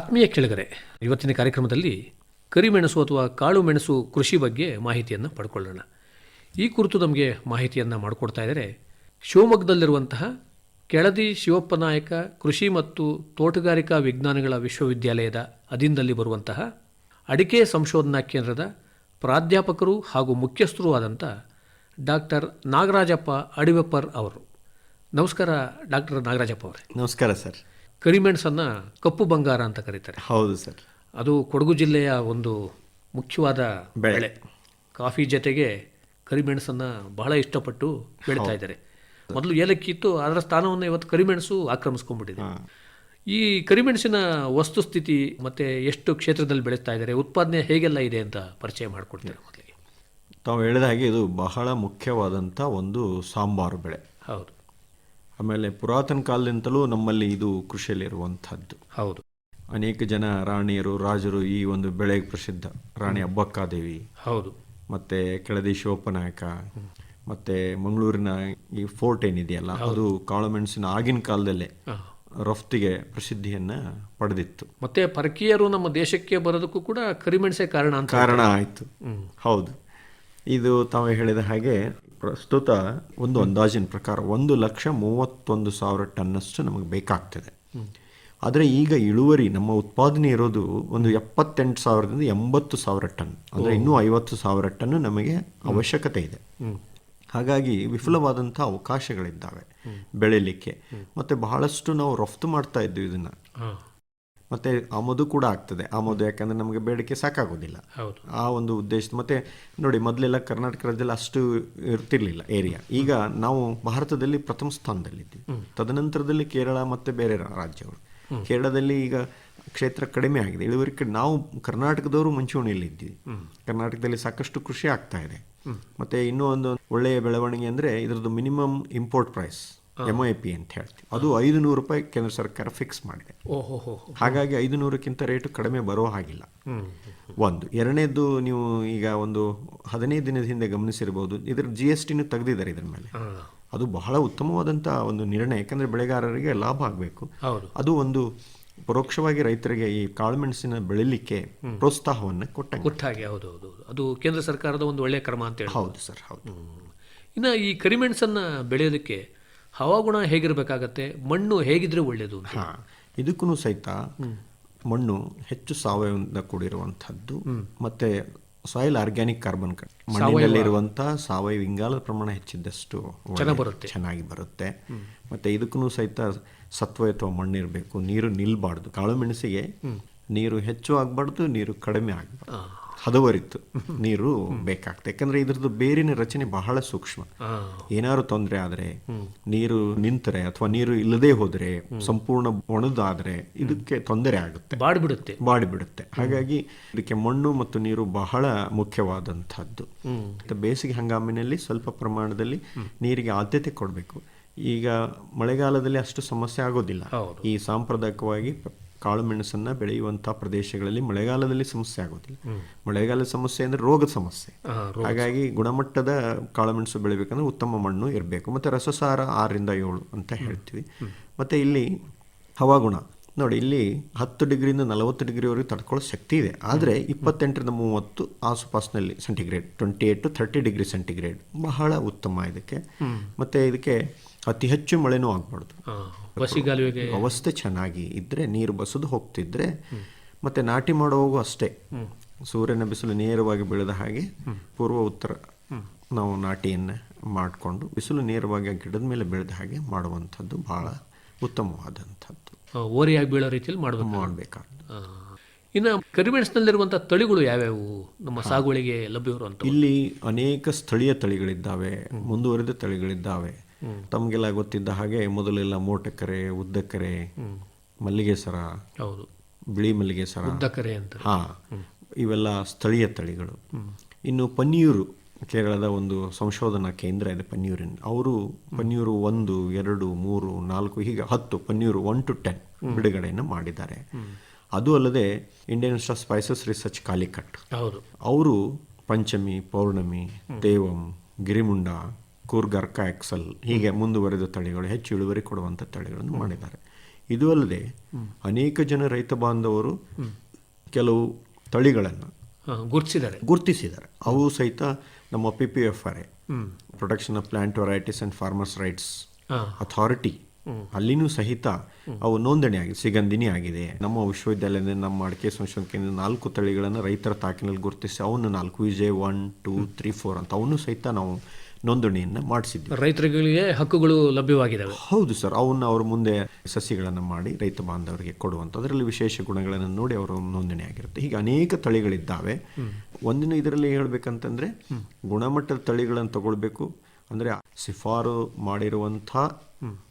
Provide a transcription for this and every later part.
ಆತ್ಮೀಯ ಕೆಳಗರೆ, ಇವತ್ತಿನ ಕಾರ್ಯಕ್ರಮದಲ್ಲಿ ಕರಿಮೆಣಸು ಅಥವಾ ಕಾಳು ಮೆಣಸು ಕೃಷಿ ಬಗ್ಗೆ ಮಾಹಿತಿಯನ್ನು ಪಡ್ಕೊಳ್ಳೋಣ. ಈ ಕುರಿತು ನಮಗೆ ಮಾಹಿತಿಯನ್ನು ಮಾಡಿಕೊಡ್ತಾ ಇದ್ದಾರೆ ಶಿವಮೊಗ್ಗದಲ್ಲಿರುವಂತಹ ಕೆಳದಿ ಶಿವಪ್ಪ ನಾಯಕ ಕೃಷಿ ಮತ್ತು ತೋಟಗಾರಿಕಾ ವಿಜ್ಞಾನಗಳ ವಿಶ್ವವಿದ್ಯಾಲಯದ ಅಧೀನದಲ್ಲಿ ಬರುವಂತಹ ಅಡಿಕೆ ಸಂಶೋಧನಾ ಕೇಂದ್ರದ ಪ್ರಾಧ್ಯಾಪಕರು ಹಾಗೂ ಮುಖ್ಯಸ್ಥರು ಆದಂಥ ಡಾಕ್ಟರ್ ನಾಗರಾಜಪ್ಪ ಅಡಿವೆಪ್ಪರ್ ಅವರು. ನಮಸ್ಕಾರ ಡಾಕ್ಟರ್ ನಾಗರಾಜಪ್ಪ ಅವರೇ. ನಮಸ್ಕಾರ ಸರ್. ಕರಿಮೆಣಸನ್ನು ಕಪ್ಪು ಬಂಗಾರ ಅಂತ ಕರೀತಾರೆ. ಹೌದು ಸರ್. ಅದು ಕೊಡಗು ಜಿಲ್ಲೆಯ ಒಂದು ಮುಖ್ಯವಾದ ಬೆಳೆ. ಕಾಫಿ ಜೊತೆಗೆ ಕರಿಮೆಣಸನ್ನು ಬಹಳ ಇಷ್ಟಪಟ್ಟು ಬೆಳೀತಾ ಇದ್ದಾರೆ. ಮೊದಲು ಏಲಕ್ಕಿ ಇತ್ತು ಅದರ ಸ್ಥಾನವನ್ನು ಇವತ್ತು ಕರಿಮೆಣಸು ಆಕ್ರಮಿಸ್ಕೊಂಡ್ಬಿಟ್ಟಿದೆ. ಈ ಕರಿಮೆಣಸಿನ ವಸ್ತುಸ್ಥಿತಿ ಮತ್ತು ಎಷ್ಟು ಕ್ಷೇತ್ರದಲ್ಲಿ ಬೆಳೀತಾ ಇದ್ದಾರೆ ಉತ್ಪಾದನೆ ಹೇಗೆಲ್ಲ ಇದೆ ಅಂತ ಪರಿಚಯ ಮಾಡಿಕೊಡ್ತಾರೆ ಮೊದಲಿಗೆ. ತಾವು ಹೇಳಿದ ಹಾಗೆ ಇದು ಬಹಳ ಮುಖ್ಯವಾದಂಥ ಒಂದು ಸಾಂಬಾರು ಬೆಳೆ. ಹೌದು. ಆಮೇಲೆ ಪುರಾತನ ಕಾಲದಿಂದಲೂ ನಮ್ಮಲ್ಲಿ ಇದು ಕೃಷಿಯಲ್ಲಿರುವಂಥದ್ದು. ಹೌದು. ಅನೇಕ ಜನ ರಾಣಿಯರು ರಾಜರು ಈ ಒಂದು ಬೆಳೆಗೆ ಪ್ರಸಿದ್ಧ. ರಾಣಿ ಅಬ್ಬಕ್ಕಾದೇವಿ. ಹೌದು. ಮತ್ತೆ ಕೆಳದಿ ಶಿವಪ್ಪನಾಯಕ. ಮತ್ತೆ ಮಂಗಳೂರಿನ ಈ ಫೋರ್ಟ್ ಏನಿದೆಯಲ್ಲ ಅದು ಕಾಳುಮೆಣಸಿನ ಆಗಿನ ಕಾಲದಲ್ಲೇ ರಫ್ತಿಗೆ ಪ್ರಸಿದ್ಧಿಯನ್ನ ಪಡೆದಿತ್ತು. ಮತ್ತೆ ಪರಕೀಯರು ನಮ್ಮ ದೇಶಕ್ಕೆ ಬರೋದಕ್ಕೂ ಕೂಡ ಕರಿಮೆಣಸೆ ಕಾರಣ ಅಂತ ಕಾರಣ ಆಯಿತು. ಹೌದು. ಇದು ತಾವು ಹೇಳಿದ ಹಾಗೆ ಪ್ರಸ್ತುತ ಒಂದು ಅಂದಾಜಿನ ಪ್ರಕಾರ ಒಂದು ಲಕ್ಷ ಮೂವತ್ತೊಂದು ಸಾವಿರ ಟನ್ನಷ್ಟು ನಮಗೆ ಬೇಕಾಗ್ತದೆ. ಆದರೆ ಈಗ ಇಳುವರಿ ನಮ್ಮ ಉತ್ಪಾದನೆ ಇರೋದು ಒಂದು ಎಪ್ಪತ್ತೆಂಟು ಸಾವಿರದಿಂದ ಎಂಬತ್ತು ಸಾವಿರ ಟನ್. ಅಂದರೆ ಇನ್ನೂ ಐವತ್ತು ಸಾವಿರ ಟನ್ ನಮಗೆ ಅವಶ್ಯಕತೆ ಇದೆ. ಹಾಗಾಗಿ ವಿಫಲವಾದಂಥ ಅವಕಾಶಗಳಿದ್ದಾವೆ ಬೆಳೀಲಿಕ್ಕೆ ಮತ್ತು ಬಹಳಷ್ಟು ನಾವು ರಫ್ತು ಮಾಡ್ತಾ ಇದ್ವಿ ಇದನ್ನು. ಮತ್ತು ಆಮದು ಕೂಡ ಆಗ್ತದೆ. ಆಮದು ಯಾಕಂದ್ರೆ ನಮಗೆ ಬೇಡಿಕೆ ಸಾಕಾಗೋದಿಲ್ಲ. ಆ ಒಂದು ಉದ್ದೇಶ ಮತ್ತೆ ನೋಡಿ ಮೊದಲೆಲ್ಲ ಕರ್ನಾಟಕ ರಾಜ್ಯದಲ್ಲಿ ಅಷ್ಟು ಇರ್ತಿರ್ಲಿಲ್ಲ ಏರಿಯಾ. ಈಗ ನಾವು ಭಾರತದಲ್ಲಿ ಪ್ರಥಮ ಸ್ಥಾನದಲ್ಲಿದ್ದೀವಿ. ತದನಂತರದಲ್ಲಿ ಕೇರಳ ಮತ್ತೆ ಬೇರೆ ರಾಜ್ಯಗಳು. ಕೇರಳದಲ್ಲಿ ಈಗ ಕ್ಷೇತ್ರ ಕಡಿಮೆ ಆಗಿದೆ. ಇಳುವರಿ ನಾವು ಕರ್ನಾಟಕದವರು ಮುಂಚೂಣಿಯಲ್ಲಿದ್ದೀವಿ. ಕರ್ನಾಟಕದಲ್ಲಿ ಸಾಕಷ್ಟು ಕೃಷಿ ಆಗ್ತಾ ಇದೆ. ಮತ್ತೆ ಇನ್ನೂ ಒಂದು ಒಳ್ಳೆಯ ಬೆಳವಣಿಗೆ ಅಂದರೆ ಇದರದ್ದು minimum import price. M I P ಅಂತ ಹೇಳ್ತೀವಿ. ಅದು ಐದು ನೂರು ರೂಪಾಯಿ ಕೇಂದ್ರ ಸರ್ಕಾರ ಫಿಕ್ಸ್ ಮಾಡಿದೆ. ಹಾಗಾಗಿ ಐದು ನೂರಕ್ಕಿಂತ ರೇಟ್ ಕಡಿಮೆ ಬರೋ ಹಾಗಿಲ್ಲ. ಒಂದು. ಎರಡನೇದು ನೀವು ಈಗ ಒಂದು ಹದಿನೈದು ದಿನದ ಹಿಂದೆ ಗಮನಿಸಿರ್ಬೋದು ಇದರ ಜಿ ಎಸ್ ಟಿನೂ ತೆಗೆದಿದ್ದಾರೆ ಇದ್ರ ಮೇಲೆ. ಅದು ಬಹಳ ಉತ್ತಮವಾದಂತಹ ಒಂದು ನಿರ್ಣಯ. ಯಾಕಂದ್ರೆ ಬೆಳೆಗಾರರಿಗೆ ಲಾಭ ಆಗಬೇಕು. ಅದು ಒಂದು ಪರೋಕ್ಷವಾಗಿ ರೈತರಿಗೆ ಈ ಕಾಳುಮೆಣಸಿನ ಬೆಳಿಲಿಕ್ಕೆ ಪ್ರೋತ್ಸಾಹವನ್ನು ಕೊಟ್ಟ ಕೊಟ್ಟಾಗೆ ಹೌದು ಹೌದು ಹೌದು. ಅದು ಕೇಂದ್ರ ಸರ್ಕಾರದ ಒಂದು ಒಳ್ಳೆಯ ಕ್ರಮ ಅಂತ ಹೇಳಿ ಹೌದು ಸರ್ ಹೌದು. ಇನ್ನು ಈ ಕರಿಮೆಣಸನ್ನು ಬೆಳೆಯೋದಕ್ಕೆ ಹವಾಗುಣ ಹೇಗಿರಬೇಕಾಗತ್ತೆ? ಮಣ್ಣು ಹೇಗಿದ್ರೆ ಒಳ್ಳೆಯದು ಹಾಂ ಇದಕ್ಕೂ ಸಹಿತ ಮಣ್ಣು ಹೆಚ್ಚು ಸಾವಯವದಿಂದ ಕೂಡಿರುವಂಥದ್ದು. ಮತ್ತು ಸಾಯಿಲ್ ಆರ್ಗ್ಯಾನಿಕ್ ಕಾರ್ಬನ್ ಮಣ್ಣಿನಲ್ಲಿರುವಂಥ ಸಾವಯವ ಇಂಗಾಲದ ಪ್ರಮಾಣ ಹೆಚ್ಚಿದ್ದಷ್ಟು ಬರುತ್ತೆ. ಚೆನ್ನಾಗಿ ಬರುತ್ತೆ. ಮತ್ತೆ ಇದಕ್ಕೂ ಸಹಿತ ಸತ್ವ ಅಥವಾ ಮಣ್ಣಿರಬೇಕು. ನೀರು ನಿಲ್ಬಾರ್ದು. ಕಾಳು ಮೆಣಸಿಗೆ ನೀರು ಹೆಚ್ಚು ಆಗಬಾರ್ದು ನೀರು ಕಡಿಮೆ ಆಗಬಾರ್ದು. ಹದವರಿತು ನೀರು ಬೇಕಾಗ್ತದೆ ಯಾಕಂದ್ರೆ ಇದ್ರದ್ದು ಬೇರಿನ ರಚನೆ ಬಹಳ ಸೂಕ್ಷ್ಮ. ಏನಾದ್ರು ತೊಂದರೆ ಆದ್ರೆ ನೀರು ನಿಂತರೆ ಅಥವಾ ನೀರು ಇಲ್ಲದೆ ಹೋದ್ರೆ ಸಂಪೂರ್ಣ ಒಣದಾದ್ರೆ ಇದಕ್ಕೆ ತೊಂದರೆ ಆಗುತ್ತೆ. ಬಾಡಿಬಿಡುತ್ತೆ. ಬಾಡಿಬಿಡುತ್ತೆ. ಹಾಗಾಗಿ ಇದಕ್ಕೆ ಮಣ್ಣು ಮತ್ತು ನೀರು ಬಹಳ ಮುಖ್ಯವಾದಂತಹದ್ದು ಬೇಸಿಗೆ ಹಂಗಾಮಿನಲ್ಲಿ ಸ್ವಲ್ಪ ಪ್ರಮಾಣದಲ್ಲಿ ನೀರಿಗೆ ಆದ್ಯತೆ ಕೊಡಬೇಕು. ಈಗ ಮಳೆಗಾಲದಲ್ಲಿ ಅಷ್ಟು ಸಮಸ್ಯೆ ಆಗೋದಿಲ್ಲ. ಈ ಸಾಂಪ್ರದಾಯಿಕವಾಗಿ ಕಾಳು ಮೆಣಸನ್ನು ಬೆಳೆಯುವಂಥ ಪ್ರದೇಶಗಳಲ್ಲಿ ಮಳೆಗಾಲದಲ್ಲಿ ಸಮಸ್ಯೆ ಆಗೋದಿಲ್ಲ. ಮಳೆಗಾಲದ ಸಮಸ್ಯೆ ಅಂದರೆ ರೋಗದ ಸಮಸ್ಯೆ. ಹಾಗಾಗಿ ಗುಣಮಟ್ಟದ ಕಾಳುಮೆಣಸು ಬೆಳಿಬೇಕಂದ್ರೆ ಉತ್ತಮ ಮಣ್ಣು ಇರಬೇಕು. ಮತ್ತು ರಸಸಾರ ಆರರಿಂದ ಏಳು ಅಂತ ಹೇಳ್ತೀವಿ. ಮತ್ತು ಇಲ್ಲಿ ಹವಾಗುಣ. ನೋಡಿ ಇಲ್ಲಿ ಹತ್ತು ಡಿಗ್ರಿಯಿಂದ ನಲವತ್ತು ಡಿಗ್ರಿವರೆಗೆ ತಡ್ಕೊಳ್ಳೋ ಶಕ್ತಿ ಇದೆ. ಆದರೆ ಇಪ್ಪತ್ತೆಂಟರಿಂದ ಮೂವತ್ತು ಆಸುಪಾಸಿನಲ್ಲಿ centigrade twenty eight to thirty degree centigrade ಬಹಳ ಉತ್ತಮ ಇದಕ್ಕೆ. ಮತ್ತು ಇದಕ್ಕೆ ಅತಿ ಹೆಚ್ಚು ಮಳೆನೂ ಆಗಬಾರ್ದು. ಬಸಿಗಾಲುವೆಗೆ ವ್ಯವಸ್ಥೆ ಚೆನ್ನಾಗಿ ಇದ್ರೆ ನೀರು ಬಸದು ಹೋಗ್ತಿದ್ರೆ ಮತ್ತೆ ನಾಟಿ ಮಾಡೋವಾಗೂ ಅಷ್ಟೇ. ಸೂರ್ಯನ ಬಿಸಿಲು ನೇರವಾಗಿ ಬೆಳೆದ ಹಾಗೆ ಪೂರ್ವ ಉತ್ತರ ನಾವು ನಾಟಿಯನ್ನು ಮಾಡಿಕೊಂಡು ಬಿಸಿಲು ನೇರವಾಗಿ ಆ ಗಿಡದ ಮೇಲೆ ಬೆಳೆದ ಹಾಗೆ ಮಾಡುವಂಥದ್ದು ಬಹಳ ಉತ್ತಮವಾದಂಥದ್ದು. ಓರೆಯಾಗಿ ಬೀಳೋ ರೀತಿಯಲ್ಲಿ ಮಾಡಬೇಕು. ಮಾಡಬೇಕಾದ್ದು ಇನ್ನು ಕರಿಮೆಣಸಿನಲ್ಲಿರುವಂಥ ತಳಿಗಳು ಯಾವ್ಯಾವು? ನಮ್ಮ ಸಾಗುವಳಿಗೆ ಲಭ್ಯವಿರುವಂಥ ಇಲ್ಲಿ ಅನೇಕ ಸ್ಥಳೀಯ ತಳಿಗಳಿದ್ದಾವೆ ಮುಂದುವರೆದ ತಳಿಗಳಿದ್ದಾವೆ. ತಮಗೆಲ್ಲ ಗೊತ್ತಿದ್ದ ಹಾಗೆ ಮೊದಲೆಲ್ಲ ಮೋಟಕರೆ ಉದ್ದಕರೆ ಮಲ್ಲಿಗೆ ಸರ ಹೌದು. ಬಿಳಿ ಮಲ್ಲಿಗೆ ಸರ ಉದ್ದಕರೆ ಅಂತ. ಹಾ. ಇವೆಲ್ಲ ಸ್ಥಳೀಯ ತಳಿಗಳು. ಇನ್ನು ಪನ್ನಿಯೂರು ಕೇರಳದ ಒಂದು ಸಂಶೋಧನಾ ಕೇಂದ್ರ ಇದೆ ಪನ್ನಿಯೂರಿನ ಅವರು ಪನ್ನಿಯೂರು ಒಂದು ಎರಡು ಮೂರು ನಾಲ್ಕು ಹೀಗೆ ಹತ್ತು ಪನ್ನಿಯೂರು ಒನ್ ಟು ಟೆನ್ ಬಿಡುಗಡೆಯನ್ನು ಮಾಡಿದ್ದಾರೆ. ಅದು ಅಲ್ಲದೆ Indian institute spices research Calicut ಹೌದು. ಅವರು ಪಂಚಮಿ ಪೌರ್ಣಮಿ ದೇವಂ ಗಿರಿಮುಂಡ ಕೂರ್ಗರ್ಕ ಎಕ್ಸಲ್ ಹೀಗೆ ಮುಂದುವರೆದ ತಳಿಗಳು ಹೆಚ್ಚು ಇಳುವರಿ ಕೊಡುವಂಥ ತಳಿಗಳನ್ನು ಮಾಡಿದ್ದಾರೆ. ಇದು ಅಲ್ಲದೆ ಅನೇಕ ಜನ ರೈತ ಬಾಂಧವರು ಕೆಲವು ತಳಿಗಳನ್ನು ಗುರುತಿಸಿದ್ದಾರೆ. ಗುರುತಿಸಿದ್ದಾರೆ. ಅವು ಸಹಿತ ನಮ್ಮ P P F R A protection of plant varieties and farmers rights. Authority ಅಲ್ಲಿನೂ ಸಹಿತ ಅವು ನೋಂದಣಿ ಆಗಿದೆ ಸಿಗಂದಿನಿ ಆಗಿದೆ. ನಮ್ಮ ವಿಶ್ವವಿದ್ಯಾಲಯದಿಂದ ನಮ್ಮ ಅಡಿಕೆ ಸಂಶೋಧನಾ ಕೇಂದ್ರ ನಾಲ್ಕು ತಳಿಗಳನ್ನು ರೈತರ ತಾಕಿನಲ್ಲಿ ಗುರುತಿಸಿ ಅವನ್ನು ನಾಲ್ಕು VJ one two three four ಅಂತ ಅವನು ಸಹಿತ ನಾವು ನೋಂದಣಿಯನ್ನು ಮಾಡಿಸಿದ್ವಿ ರೈತರಿಗೆ ಹಕ್ಕುಗಳು ಲಭ್ಯವಾಗಿದ್ದಾವೆ. ಹೌದು ಸರ್ ಅವನ್ನ ಅವರು ಮುಂದೆ ಸಸಿಗಳನ್ನು ಮಾಡಿ ರೈತ ಬಾಂಧವರಿಗೆ ಕೊಡುವಂಥ ಅದರಲ್ಲಿ ವಿಶೇಷ ಗುಣಗಳನ್ನು ನೋಡಿ ಅವರು ನೋಂದಣಿ ಆಗಿರುತ್ತೆ. ಹೀಗೆ ಅನೇಕ ತಳಿಗಳಿದ್ದಾವೆ. ಒಂದಿನ ಇದರಲ್ಲಿ ಹೇಳ್ಬೇಕಂತಂದ್ರೆ ಗುಣಮಟ್ಟದ ತಳಿಗಳನ್ನು ತಗೊಳ್ಬೇಕು. ಅಂದರೆ ಶಿಫಾರು ಮಾಡಿರುವಂಥ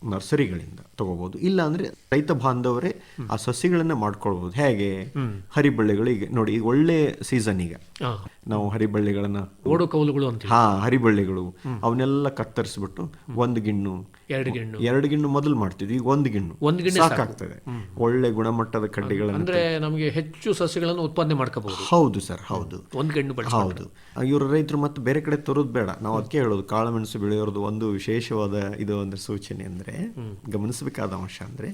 ನರ್ಸರಿಗಳಿಂದ ತಗೋಬಹುದು ಇಲ್ಲ ಅಂದ್ರೆ ರೈತ ಬಾಂಧವರೇ ಆ ಸಸಿಗಳನ್ನ ಮಾಡ್ಕೊಳ್ಬಹುದು ಹೇಗೆ? ಹರಿಬಳ್ಳಿಗಳು ಈಗ ನೋಡಿ ಈಗ ಒಳ್ಳೆ ಸೀಸನ್ ಈಗ. ನಾವು ಹರಿಬಳ್ಳಿಗಳನ್ನ ಓಡು ಕವಲುಗಳು ಅಂತೀವಿ. ಹಾ ಹರಿಬಳ್ಳಿಗಳು. ಅವನ್ನೆಲ್ಲ ಕತ್ತರಿಸ್ಬಿಟ್ಟು ಒಂದು ಗಿಣ್ಣು ಎರಡು ಗಿಣ್ಣು. ಎರಡು ಗಿಣ್ಣು ಮೊದಲು ಮಾಡ್ತಿದ್ವಿ ಈಗ ಒಂದು ಗಿಣ್ಣು. ಒಂದು ಗಿಣ್ಣೆ ಸಾಕಾಗ್ತದೆ. ಒಳ್ಳೆ ಗುಣಮಟ್ಟದ ಕಡ್ಡಿಗಳನ್ನು ಅಂದ್ರೆ ನಮಗೆ ಹೆಚ್ಚು ಸಸಿಗಳನ್ನು ಉತ್ಪಾದನೆ ಮಾಡ್ಕೋಬಹುದು. ಹೌದು ಸರ್ ಹೌದು. ಒಂದು ಗಿಣ್ಣು ಹೌದು. ಇವರು ರೈತರು ಮತ್ತೆ ಬೇರೆ ಕಡೆ ತರೋದು ಬೇಡ. ನಾವು ಅದಕ್ಕೆ ಹೇಳೋದು ಕಾಳುಮೆಣಸು ಬೆಳೆಯೋದು ಒಂದು ವಿಶೇಷವಾದ ಇದು ಅಂದ್ರೆ ಸೂಚನೆ. ಅಂದ್ರೆ ಗಮನಿಸಬೇಕಾದ ಅಂಶ ಅಂದ್ರೆ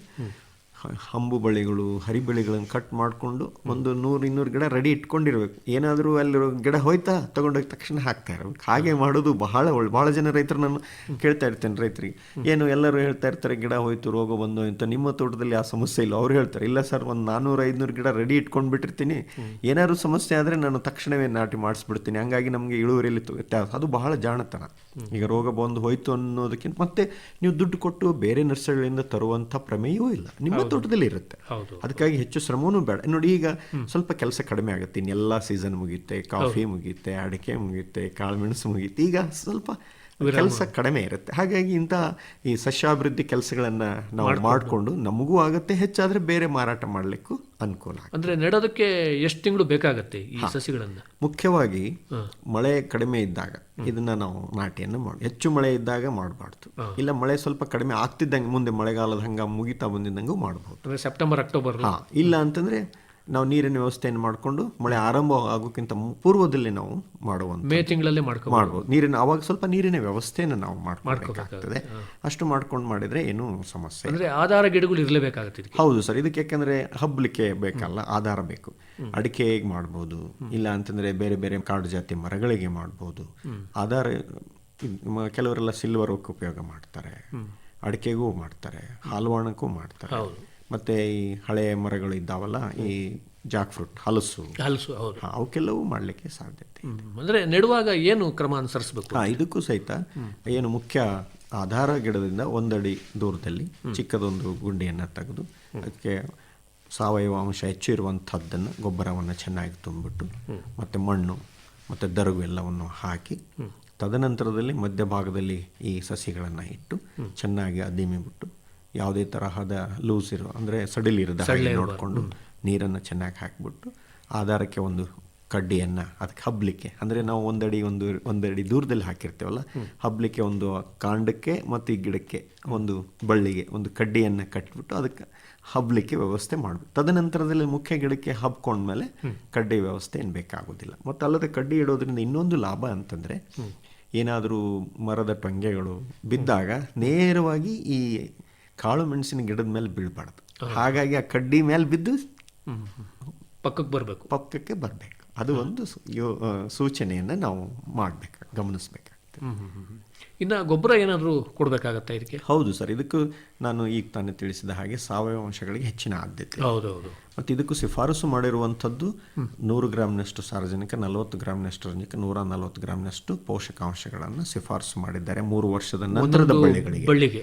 ಹಂಬು ಬಳ್ಳಿಗಳು ಹರಿಬಳ್ಳಿಗಳನ್ನು ಕಟ್ ಮಾಡಿಕೊಂಡು ಒಂದು ನೂರು ಇನ್ನೂರು ಗಿಡ ರೆಡಿ ಇಟ್ಕೊಂಡಿರ್ಬೇಕು. ಏನಾದರೂ ಅಲ್ಲಿರೋ ಗಿಡ ಹೋಯ್ತಾ ತೊಗೊಂಡೋಗಿ ತಕ್ಷಣ ಹಾಕ್ತಾ ಇರಬೇಕು. ಹಾಗೆ ಮಾಡೋದು ಬಹಳ ಒಳ್ಳೆ ಬಹಳ ಜನ ರೈತರು ನಾನು ಕೇಳ್ತಾ ಇರ್ತೇನೆ ರೈತರಿಗೆ. ಏನು ಎಲ್ಲರೂ ಹೇಳ್ತಾ ಇರ್ತಾರೆ, ಗಿಡ ಹೋಯ್ತು, ರೋಗ ಬಂದು ಅಂತ. ನಿಮ್ಮ ತೋಟದಲ್ಲಿ ಆ ಸಮಸ್ಯೆ ಇಲ್ಲ. ಅವ್ರು ಹೇಳ್ತಾರೆ, ಇಲ್ಲ ಸರ್, ಒಂದು ನಾನ್ನೂರು ಐದುನೂರು ಗಿಡ ರೆಡಿ ಇಟ್ಕೊಂಡು ಬಿಟ್ಟಿರ್ತೀನಿ ಏನಾದರೂ ಸಮಸ್ಯೆ ಆದರೆ ನಾನು ತಕ್ಷಣವೇ ನಾಟಿ ಮಾಡಿಸ್ಬಿಡ್ತೀನಿ. ಹಂಗಾಗಿ ನಮಗೆ ಇಳುವರಿಯಲ್ಲಿ ವ್ಯತ್ಯಾಸ. ಅದು ಬಹಳ ಜಾಣತನ. ಈಗ ರೋಗ ಬಂದು ಹೋಯ್ತು ಅನ್ನೋದಕ್ಕಿಂತ ಮತ್ತೆ ನೀವು ದುಡ್ಡು ಕೊಟ್ಟು ಬೇರೆ ನರ್ಸರಿಗಳಿಂದ ತರುವಂಥ ಪ್ರಮೇಯವೂ ಇಲ್ಲ. ನಿಮ್ಮ ತೋಟದಲ್ಲಿ ಇರುತ್ತೆ. ಅದಕ್ಕಾಗಿ ಹೆಚ್ಚು ಶ್ರಮವೂ ಬೇಡ. ನೋಡಿ ಈಗ ಸ್ವಲ್ಪ ಕೆಲಸ ಕಡಿಮೆ ಆಗುತ್ತೆ. ಇನ್ನೆಲ್ಲ ಸೀಸನ್ ಮುಗಿಯುತ್ತೆ ಕಾಫಿ ಮುಗಿಯುತ್ತೆ ಅಡಿಕೆ ಮುಗಿಯುತ್ತೆ ಕಾಳುಮೆಣಸು ಮುಗಿಯುತ್ತೆ. ಈಗ ಸ್ವಲ್ಪ ಕೆಲಸ ಕಡಿಮೆ ಇರುತ್ತೆ. ಹಾಗಾಗಿ ಇಂಥ ಈ ಸಸ್ಯಾಭಿವೃದ್ಧಿ ಕೆಲಸಗಳನ್ನು ನಾವು ಮಾಡಿಕೊಂಡು ನಮಗೂ ಆಗುತ್ತೆ ಹೆಚ್ಚಾದ್ರೆ ಬೇರೆ ಮಾರಾಟ ಮಾಡಲಿಕ್ಕೂ ಅನುಕೂಲ ಅಂದ್ರೆ ನೆಡೋದಕ್ಕೆ ಎಷ್ಟು ತಿಂಗಳು ಬೇಕಾಗುತ್ತೆ ಈ ಸಸಿಗಳನ್ನ? ಮುಖ್ಯವಾಗಿ ಮಳೆ ಕಡಿಮೆ ಇದ್ದಾಗ ಇದನ್ನ ನಾವು ನಾಟಿಯನ್ನು ಮಾಡಿ ಹೆಚ್ಚು ಮಳೆ ಇದ್ದಾಗ ಮಾಡಬಾರ್ದು. ಇಲ್ಲ ಮಳೆ ಸ್ವಲ್ಪ ಕಡಿಮೆ ಆಗ್ತಿದ್ದಂಗೆ ಮುಂದೆ ಮಳೆಗಾಲದ ಹಂಗ ಮುಗಿತಾ ಬಂದಿದ್ದಂಗೂ ಮಾಡಬಹುದು ಸೆಪ್ಟೆಂಬರ್ ಅಕ್ಟೋಬರ್ ಹಾಂ. ಇಲ್ಲ ಅಂತಂದ್ರೆ ನಾವು ನೀರಿನ ವ್ಯವಸ್ಥೆಯನ್ನು ಮಾಡಿಕೊಂಡು ಮಳೆ ಆರಂಭ ಆಗೋಕ್ಕಿಂತ ಪೂರ್ವದಲ್ಲಿ ನಾವು ಮಾಡುವ ಮೇ ತಿಂಗಳಲ್ಲಿ ಮಾಡ್ಕೊಂಡು ಮಾಡ್ಬೋದು. ನೀರಿನ ಅವಾಗ ಸ್ವಲ್ಪ ನೀರಿನ ವ್ಯವಸ್ಥೆಯನ್ನು ನಾವು ಮಾಡ್ಕೋಬೇಕಾಗ್ತದೆ. ಅಷ್ಟು ಮಾಡ್ಕೊಂಡು ಮಾಡಿದ್ರೆ ಏನೂ ಸಮಸ್ಯೆ ಅಂದ್ರೆ ಆಧಾರ ಗಿಡಗಳು ಇರಲೇಬೇಕಾಗುತ್ತೆ ಹೌದು ಸರ್. ಇದಕ್ಕೆ ಯಾಕಂದ್ರೆ ಹಬ್ಬಲಿಕ್ಕೆ ಬೇಕಲ್ಲ ಆಧಾರ ಬೇಕು. ಅಡಿಕೆಗೆ ಮಾಡ್ಬೋದು? ಇಲ್ಲ ಅಂತಂದ್ರೆ ಬೇರೆ ಬೇರೆ ಕಾಡು ಜಾತಿ ಮರಗಳಿಗೆ ಮಾಡ್ಬೋದು. ಆಧಾರ ಕೆಲವರೆಲ್ಲ ಸಿಲ್ವರ್ ಉಪಯೋಗ ಮಾಡ್ತಾರೆ. ಅಡಿಕೆಗೂ ಮಾಡ್ತಾರೆ ಹಾಲ್ವಾಣಕ್ಕೂ ಮಾಡ್ತಾರೆ. ಮತ್ತು ಈ ಹಳೆಯ ಮರಗಳು ಇದ್ದಾವಲ್ಲ ಈ ಜಾಕ್ ಫ್ರೂಟ್ ಹಲಸು. ಹಲಸು ಹೌದು. ಅವಕ್ಕೆಲ್ಲವೂ ಮಾಡಲಿಕ್ಕೆ ಸಾಧ್ಯತೆ. ಅಂದ್ರೆ ನೆಡುವಾಗ ಏನು ಕ್ರಮ ಅನುಸರಿಸಬೇಕು? ಹಾ ಇದಕ್ಕೂ ಸಹಿತ ಏನು ಮುಖ್ಯ ಆಧಾರ ಗಿಡದಿಂದ ಒಂದಡಿ ದೂರದಲ್ಲಿ ಚಿಕ್ಕದೊಂದು ಗುಂಡಿಯನ್ನು ತೆಗೆದು ಅದಕ್ಕೆ ಸಾವಯವ ಅಂಶ ಹೆಚ್ಚು ಇರುವಂಥದ್ದನ್ನು ಗೊಬ್ಬರವನ್ನು ಚೆನ್ನಾಗಿ ತುಂಬಿಟ್ಟು ಮತ್ತು ಮಣ್ಣು ಮತ್ತು ದರಗು ಎಲ್ಲವನ್ನು ಹಾಕಿ ತದನಂತರದಲ್ಲಿ ಮಧ್ಯಭಾಗದಲ್ಲಿ ಈ ಸಸಿಗಳನ್ನು ಇಟ್ಟು ಚೆನ್ನಾಗಿ ಅದಿಮಿ ಬಿಟ್ಟು ಯಾವುದೇ ತರಹದ ಲೂಸ್ ಇರೋ ಅಂದರೆ ಸಡಿಲಿರದ ಸಡಿಲಿ ನೋಡಿಕೊಂಡು ನೀರನ್ನು ಚೆನ್ನಾಗಿ ಹಾಕಿಬಿಟ್ಟು ಆಧಾರಕ್ಕೆ ಒಂದು ಕಡ್ಡಿಯನ್ನು ಅದಕ್ಕೆ ಹಬ್ಲಿಕ್ಕೆ ಅಂದರೆ ನಾವು ಒಂದಡಿ ಒಂದು ಒಂದಡಿ ದೂರದಲ್ಲಿ ಹಾಕಿರ್ತೇವಲ್ಲ ಹಬ್ಲಿಕ್ಕೆ ಒಂದು ಕಾಂಡಕ್ಕೆ ಮತ್ತು ಈ ಗಿಡಕ್ಕೆ ಒಂದು ಬಳ್ಳಿಗೆ ಒಂದು ಕಡ್ಡಿಯನ್ನು ಕಟ್ಟಿಬಿಟ್ಟು ಅದಕ್ಕೆ ಹಬ್ಲಿಕ್ಕೆ ವ್ಯವಸ್ಥೆ ಮಾಡಬೇಕು. ತದನಂತರದಲ್ಲಿ ಮುಖ್ಯ ಗಿಡಕ್ಕೆ ಹಬ್ಕೊಂಡ್ಮೇಲೆ ಕಡ್ಡಿ ವ್ಯವಸ್ಥೆ ಏನು ಬೇಕಾಗೋದಿಲ್ಲ. ಮತ್ತು ಅಲ್ಲದೆ ಕಡ್ಡಿ ಇಡೋದ್ರಿಂದ ಇನ್ನೊಂದು ಲಾಭ ಅಂತಂದರೆ ಏನಾದರೂ ಮರದ ಟೊಂಗೆಗಳು ಬಿದ್ದಾಗ ನೇರವಾಗಿ ಈ ಕಾಳು ಮೆಣಸಿನ ಗಿಡದ ಮೇಲೆ ಬೀಳಬಾರ್ದು. ಹಾಗಾಗಿ ಆ ಕಡ್ಡಿ ಮೇಲೆ ಬಿದ್ದು ಪಕ್ಕಕ್ಕೆ ಬರಬೇಕು. ಪಕ್ಕಕ್ಕೆ ಬರಬೇಕು. ಅದು ಒಂದು ಸೂಚನೆಯನ್ನು ನಾವು ಮಾಡಬೇಕು ಗಮನಿಸಬೇಕಾಗ್ತದೆ ಇನ್ನು ಗೊಬ್ಬರ ಏನಾದರೂ ಕೊಡಬೇಕಾಗತ್ತಾ ಇದಕ್ಕೆ? ಹೌದು ಸರ್ ಇದಕ್ಕೂ ನಾನು ಈಗ ತಾನೇ ತಿಳಿಸಿದ ಹಾಗೆ ಸಾವಯವ ಅಂಶಗಳಿಗೆ ಹೆಚ್ಚಿನ ಆದ್ಯತೆ. ಹೌದು ಹೌದು. ಮತ್ತು ಇದಕ್ಕೂ ಶಿಫಾರಸು ಮಾಡಿರುವಂಥದ್ದು ನೂರು ಗ್ರಾಮ್ನಷ್ಟು ಸಾರ್ವಜನಿಕ ನಲವತ್ತು ಗ್ರಾಮ್ನಷ್ಟು ರಂಜಕ ನೂರ ನಲವತ್ತು ಗ್ರಾಮ್ನಷ್ಟು ಪೋಷಕಾಂಶಗಳನ್ನು ಶಿಫಾರಸು ಮಾಡಿದ್ದಾರೆ ಮೂರು ವರ್ಷದ ನಂತರದ ಬಳ್ಳಿಗಳಿಗೆ.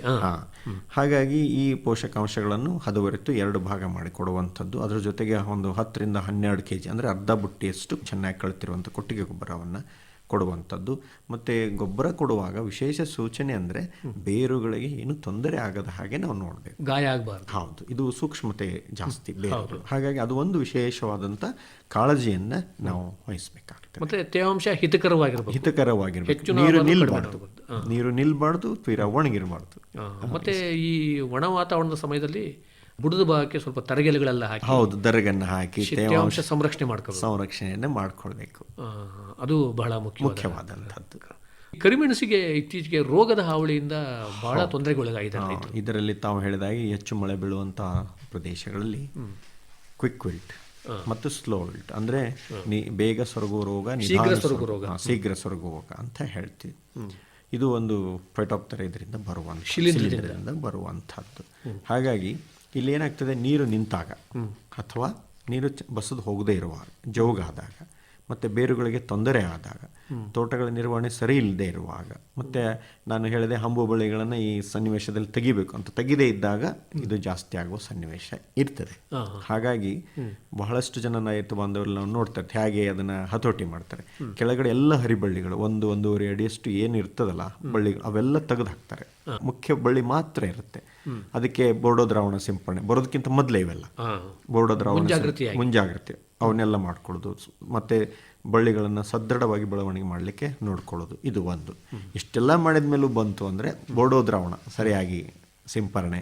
ಹಾಗಾಗಿ ಈ ಪೋಷಕಾಂಶಗಳನ್ನು ಹದವರಿತು ಎರಡು ಭಾಗ ಮಾಡಿ ಕೊಡುವಂಥದ್ದು ಅದರ ಜೊತೆಗೆ ಒಂದು ಹತ್ತರಿಂದ ಹನ್ನೆರಡು ಕೆ ಜಿ ಅಂದರೆ ಅರ್ಧ ಬುಟ್ಟಿಯಷ್ಟು ಚೆನ್ನಾಗಿ ಕಳ್ತಿರುವಂಥ ಕೊಟ್ಟಿಗೆ ಗೊಬ್ಬರವನ್ನು ಕೊಡುವಂಥದ್ದು. ಮತ್ತು ಗೊಬ್ಬರ ಕೊಡುವಾಗ ವಿಶೇಷ ಸೂಚನೆ ಅಂದರೆ ಬೇರುಗಳಿಗೆ ಏನು ತೊಂದರೆ ಆಗದ ಹಾಗೆ ನಾವು ನೋಡಬೇಕು. ಗಾಯ ಆಗಬಾರ್ದು. ಹೌದು ಇದು ಸೂಕ್ಷ್ಮತೆ ಜಾಸ್ತಿ ಬೇರುಗಳು ಹಾಗಾಗಿ ಅದು ಒಂದು ವಿಶೇಷವಾದಂಥ ಕಾಳಜಿಯನ್ನು ನಾವು ವಹಿಸಬೇಕಾಗ್ತದೆ. ಮತ್ತೆ ತೇವಾಂಶ ಹಿತಕರವಾಗಿರಬೇಕು. ಹಿತಕರವಾಗಿರಬೇಕು. ನೀರು ನಿಲ್ಬಾರ್ದು. ನೀರು ನಿಲ್ಬಾರ್ದು ತೀರಾ ಒಣಗಿರಬಾರ್ದು. ಮತ್ತೆ ಈ ಒಣ ವಾತಾವರಣದ ಸಮಯದಲ್ಲಿ ಬುಡದ ಭಾಗಕ್ಕೆ ಸ್ವಲ್ಪ ತರಗೆಲೆಗಳೆಲ್ಲ ಹಾಕಿ ಹೌದು ದರಗನ್ನು ಹಾಕಿ ತೇವಾಂಶ ಸಂರಕ್ಷಣೆ ಮಾಡ್ಕೋಬೇಕು. ಸಂರಕ್ಷಣೆಯನ್ನು ಮಾಡ್ಕೊಳ್ಬೇಕು. ಅದು ಬಹಳ ಮುಖ್ಯ ಮುಖ್ಯವಾದಂಥದ್ದು. ಕರಿಮೆಣಸಿಗೆ ಇತ್ತೀಚೆಗೆ ರೋಗದ ಹಾವಳಿಯಿಂದ ಬಹಳ ತೊಂದರೆಗೊಳಗಾಗಿದ್ದಾರೆ ಇದರಲ್ಲಿ ತಾವು ಹೇಳಿದಾಗೆ ಹೆಚ್ಚು ಮಳೆ ಬೀಳುವಂತಹ ಪ್ರದೇಶಗಳಲ್ಲಿ ಕ್ವಿಕ್ ವಿಲ್ಟ್ ಮತ್ತು ಸ್ಲೋ ವಿಲ್ಟ್ ಅಂದ್ರೆ ಬೇಗ ಸೊರಗುವ ರೋಗ ನಿಧಾನ ಸೊರಗುವ ರೋಗ. ಶೀಘ್ರ ಸೊರಗುವ ರೋಗ ಅಂತ ಹೇಳ್ತೀವಿ. ಇದು ಒಂದು ಪೆಟೋಪ್ತರ ಇದರಿಂದ ಬರುವಂಥ ಶಿಲೀಂಧ್ರದಿಂದ. ಬರುವಂತಹದ್ದು ಬರುವಂಥದ್ದು. ಹಾಗಾಗಿ ಇಲ್ಲಿ ಏನಾಗ್ತದೆ ನೀರು ನಿಂತಾಗ. ಅಥವಾ ನೀರು ಬಸದು ಹೋಗದೇ ಇರುವಾಗ ಜೋಗಾದಾಗ ಮತ್ತು ಬೇರುಗಳಿಗೆ ತೊಂದರೆ ಆದಾಗ ತೋಟಗಳ ನಿರ್ವಹಣೆ ಸರಿ ಇಲ್ಲದೆ ಇರುವಾಗ ಮತ್ತು ನಾನು ಹೇಳಿದೆ ಹಂಬು ಬಳ್ಳಿಗಳನ್ನು ಈ ಸನ್ನಿವೇಶದಲ್ಲಿ ತೆಗಿಬೇಕು ಅಂತ. ತೆಗಿದೇ ಇದ್ದಾಗ ಇದು ಜಾಸ್ತಿ ಆಗುವ ಸನ್ನಿವೇಶ ಇರ್ತದೆ. ಹಾಗಾಗಿ ಬಹಳಷ್ಟು ಜನ ರೈತ ಬಾಂಧವರು ನಾವು ನೋಡ್ತಾರೆ. ಹೇಗೆ ಅದನ್ನು ಹತೋಟಿ ಮಾಡ್ತಾರೆ. ಕೆಳಗಡೆ ಎಲ್ಲ ಹರಿಬಳ್ಳಿಗಳು ಒಂದು ಒಂದೂವರೆ ಅಡಿಯಷ್ಟು ಏನು ಇರ್ತದಲ್ಲ ಬಳ್ಳಿಗಳು ಅವೆಲ್ಲ ತೆಗೆದು ಹಾಕ್ತಾರೆ ಮುಖ್ಯ ಬಳ್ಳಿ ಮಾತ್ರ ಇರುತ್ತೆ. ಅದಕ್ಕೆ ಬೋರ್ಡೋ ದ್ರಾವಣ ಸಿಂಪಡಣೆ. ಬರೋದಕ್ಕಿಂತ ಮೊದಲೇ ಇವೆಲ್ಲ. ಬೋರ್ಡೋ ದ್ರಾವಣ ಮುಂಜಾಗ್ರತೆ. ಅವನ್ನೆಲ್ಲ ಮಾಡ್ಕೊಳ್ಳೋದು. ಮತ್ತೆ ಬಳ್ಳಿಗಳನ್ನು ಸದೃಢವಾಗಿ ಬೆಳವಣಿಗೆ ಮಾಡಲಿಕ್ಕೆ ನೋಡ್ಕೊಳ್ಳೋದು. ಇದು ಒಂದು. ಇಷ್ಟೆಲ್ಲ ಮಾಡಿದ ಮೇಲೂ ಬಂತು ಅಂದರೆ ಬೋರ್ಡೋ ದ್ರಾವಣ ಸರಿಯಾಗಿ ಸಿಂಪರಣೆ.